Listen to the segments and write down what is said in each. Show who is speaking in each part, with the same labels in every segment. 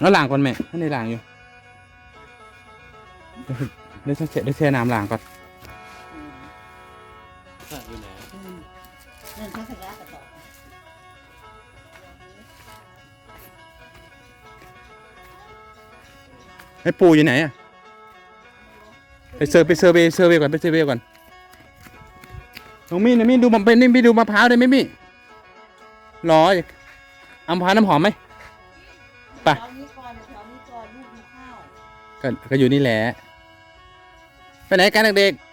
Speaker 1: แล้วล้างก่อนแม่ท่านในล้างอยู่เดี๋ยวเสร็จเดี๋ยวแช่น้ำล้างก่อน
Speaker 2: อืม
Speaker 3: สระอยู่ไหน
Speaker 2: อืมเรื่องเขาขยะกระต่อ
Speaker 1: ไอ้ปูอยู่ไหนอะไปเซอร์ไปเซอร์เวย์เซอร์เวย์ก่อนไปเซอร์เวย์ก่อนน้องมี่น้องมี่ดูมันเป็นนี่มี่ดูมะพร้าวได้ไหมมี่รอ อามพาน้ำหอมไหม ไป
Speaker 2: แถวนี้ก่อนแถวนี้ก่อนลูกมีข้าว
Speaker 1: ก็ก็อยู่นี่แหละ ไปไหนกันเด็กๆ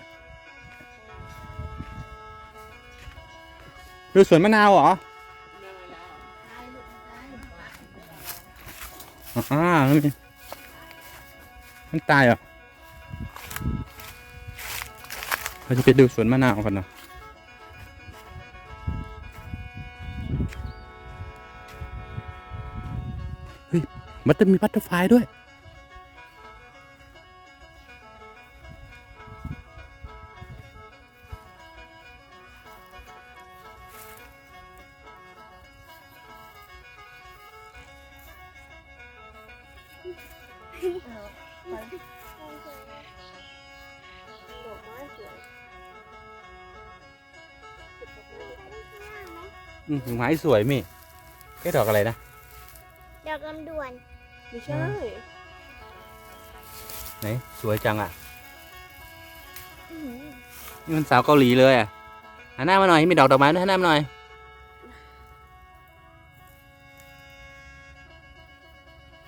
Speaker 1: ดูสวนมะนาวเหรออ่ามันมีมันตายเหรอเราจะไปดูสวนมะนาวกันเนาะ มันจะมีบัตเตอร์ไฟลายด้วย อืมไม้สวยมี่แค่ดอกอะไรนะ
Speaker 4: ดอกลำดวน
Speaker 5: ไม่ใช่
Speaker 1: ไหน สวยจังอะ
Speaker 4: อื้อหือ
Speaker 1: นี่มันสาวเกาหลีเลยอะหันหน้ามาหน่อยมีดอกดอกไม้ด้วยหันหน้ามาหน่อย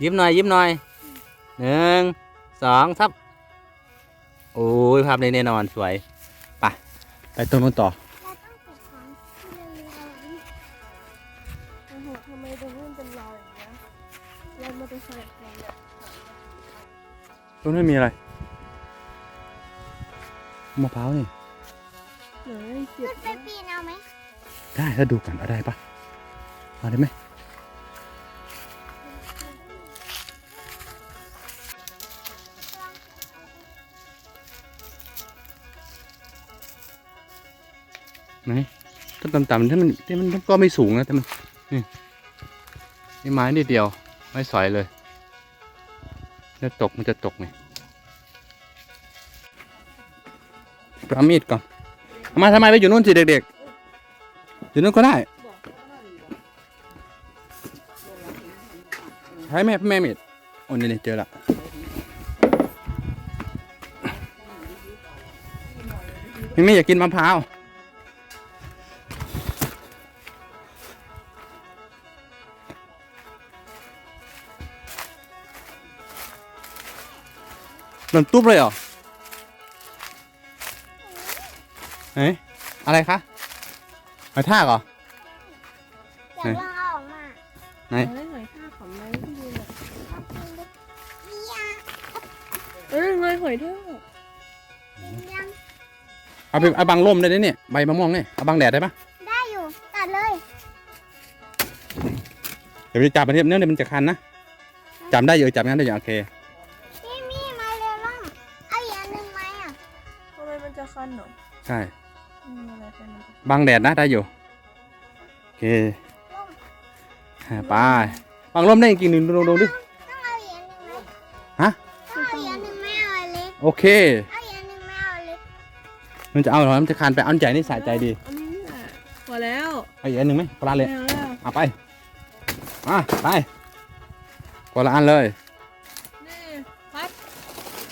Speaker 1: ยิ้มหน่อย ยิ้มหน่อยหนึ่งสองซับโอ้ยภาพนี้แน่นอนสวยไปไปต้นมันต่อ
Speaker 4: เราต้องเก็บของที่เรามีเอาไว้
Speaker 5: โอ้โหทำไมตรงนู้นเป็นรอยอย่างเงี้ย รอยมอเตอร์ไซค์ใครเนี่ย
Speaker 1: ตรงนั้นมีอะไรมะพร้าวนี่
Speaker 5: ไหนเก็บ
Speaker 4: ขึ้นไปปีนเอาไหม
Speaker 1: ได้ถ้าดูกันเอาได้ปะเอาได้ไหมไหนต้นต่ำๆที่มันที่มันก็ไม่สูงนะแต่มันนี่นี่ไม้นิดเดียว ไม่สอยเลยแล้วตกมันจะตกไงปเอามีดก่อนมาทำไมไปอยู่นู่นสิเด็กๆ อยู่นู่นก็ได้ใช้แม่แม่เม็ดโอ้นี่เจอละยังไม่อยากกินมะพร้าว ล่นตุ๊บเลยเหรอไหนอะไรคะหอยทากเหรอ
Speaker 4: เดี๋ยวลองเอาออกมา
Speaker 1: ไหน
Speaker 5: ไหนหอยทากของไหนที่ยืนอะ
Speaker 4: เอาปีนดูมียัง
Speaker 5: เอ้ยไงหอยทาก
Speaker 4: มียัง
Speaker 1: เอาไปเอาบังร่มได้ด้วยเนี่ยใบมะม่วงเนี่ยเอาบังแดดได้ปะ
Speaker 4: ได้อยู่ตัดเลย
Speaker 1: เดี๋ยวไปจับมันเนี่ยเนี่ยมันจะคันนะจับได้อยู่จับงั้นได้อยู่โอเค
Speaker 4: น
Speaker 5: จะคันเหรอ
Speaker 1: ใช่
Speaker 5: อืมอะไรเป็นมันจะ
Speaker 1: บังแดดนะได้อยู่ โอเค
Speaker 4: ล่ม
Speaker 1: อ่าไปบังร่มได้จริงๆดูดูดูดิ
Speaker 4: ต้องเอาอีกอันหนึ่งไหม
Speaker 1: ฮะ
Speaker 4: ต้องเอาอีกอันหนึ่งไม่เอาอันเล็ก
Speaker 1: โอเค
Speaker 4: เอาอีกอันหนึ่งไม่เอาอันเล็ก
Speaker 1: มันจะเอาเหรอมันจะคันไปเอาอันใหญ่นี่สะใจดี
Speaker 5: อันนี้แหละพอแล้ว
Speaker 1: เอาอีกอันหนึ่งไหมคนละอันเลย
Speaker 5: ไม่เอาแล้ว
Speaker 1: เอาไปมาไปคนละอันเลย
Speaker 5: นี่พัด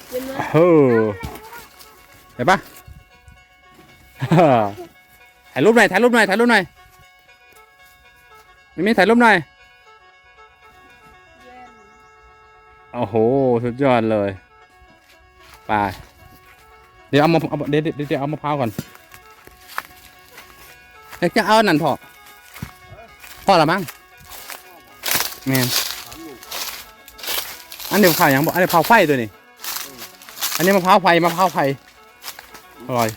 Speaker 5: เย็นไหม
Speaker 1: โอ้โหเห็นปะ ถ่ายรูปหน่อยถ่ายรูปหน่อยถ่ายรูปหน่อยมิมี่ถ่ายรูปหน่อยโอ้โหสุดยอดเลยไปเดี๋ยวเอามาเอาเดี๋ยวเดี๋ยวเอามะพร้าวก่อนเดี๋ยวจะเอานั่นพอพอละมั้งแมนอันเดียวข่าวยังบอกอันเดียวเผาไฟตัวนี้ อันนี้มะพร้าวไฟมะพร้าวไฟอร่อย